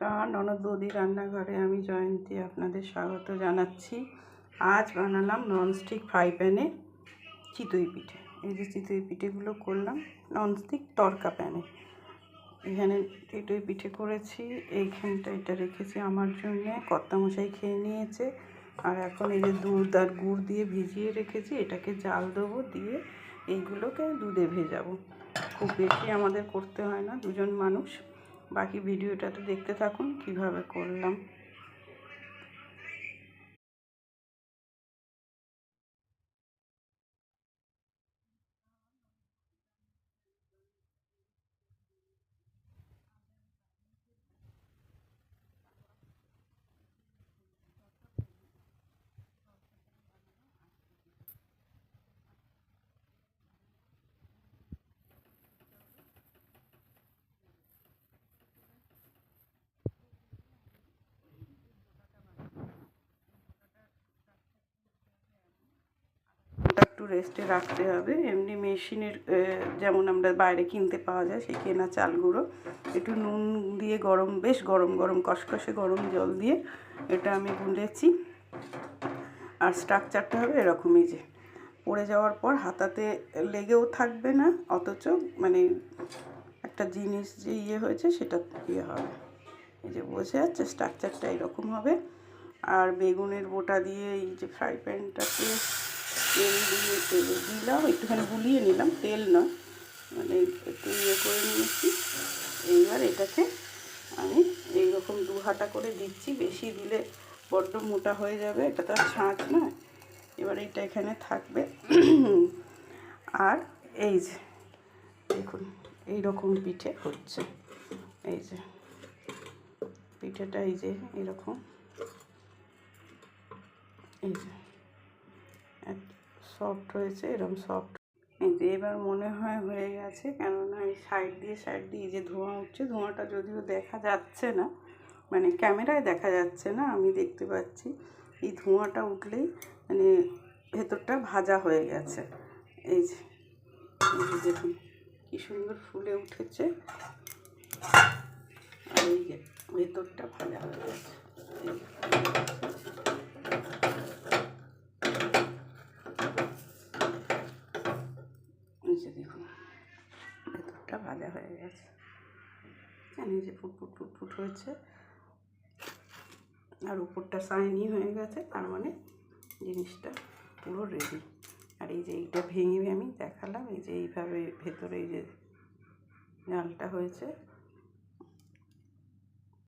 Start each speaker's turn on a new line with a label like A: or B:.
A: নমস্কার। ননদ বৌদি রান্নাঘরে আমি জয়ন্তী আপনাদের স্বাগত জানাচ্ছি। আজ বানালাম ননস্টিক ফ্রাই প্যানে চিতই পিঠে। এই যে চিতই পিঠেগুলো করলাম ননস্টিক তরকা প্যানে এখানে চিতই পিঠে করেছি, এইখানটা এটা রেখেছি আমার জন্যে। কর্তামশাই খেয়ে নিয়েছে। আর এখন এই যে দুধ আর গুড় দিয়ে ভিজিয়ে রেখেছি, এটাকে জাল দেবো দিয়ে এইগুলোকে দুধে ভেজাবো। খুব বেশি আমাদের করতে হয় না, দুজন মানুষ। বাকি ভিডিওটা তো দেখতে থাকুন কীভাবে করলাম। রেস্টে রাখতে হবে। এমনি মেশিনের যেমন আমরা বাইরে কিনতে পাওয়া যায়, সেই কেনা চালগুলো একটু নুন দিয়ে গরম, বেশ গরম গরম, কষকষে গরম জল দিয়ে এটা আমি গুঁড়েছি। আর স্ট্রাকচারটা হবে এরকমই যে, পড়ে যাওয়ার পর হাতাতে লেগেও থাকবে না, অথচ মানে একটা জিনিস যে ইয়ে হয়েছে সেটা ইয়ে হবে। এই যে বোঝা যাচ্ছে স্ট্রাকচারটা এরকম হবে। আর বেগুনের বোটা দিয়ে এই যে ফ্রাই প্যানটাকে তেল দিয়ে, তেল দিলাম, একটুখানি গুলিয়ে নিলাম, তেল নয় মানে একটু ইয়ে করে নিয়েছি। এইবার এটাকে আমি এইরকম দু হাঁটা করে দিচ্ছি, বেশি দিলে বড্ড মোটা হয়ে যাবে, এটা তো আর ছাঁচ না। এবার এটা এখানে থাকবে। আর এই যে, দেখুন, এইরকম পিঠে হচ্ছে। এই যে, পিঠেটা এই যে, এরকম। এই যে সফট হয়েছে এরকম সফট এই যে এবার মনে হয় হয়ে গেছে, কেননা এই সাইড দিয়ে সাইড দিয়ে যে ধোঁয়া উঠছে, ধোঁয়াটা যদিও দেখা যাচ্ছে না মানে ক্যামেরায় দেখা যাচ্ছে না, আমি দেখতে পাচ্ছি। এই ধোঁয়াটা উঠলেই মানে ভেতরটা ভাজা হয়ে গেছে। এই যে দেখুন, কী সুন্দর ফুলে উঠেছে। আর এই যে ভেতরটা ভাজা হয়ে গেছে নিচে দেখুন ভেতরটা ভাজা হয়ে গেছে। জানি যে ফুট ফুট ফুট হয়েছে। আর উপরটা সাইনি হয়ে গেছে, তার মানে জিনিসটা পুরো রেডি আর এই যে এইটা ভেঙে আমি দেখালাম, এই যে এইভাবে ভেতরে এই যে জালটা হয়েছে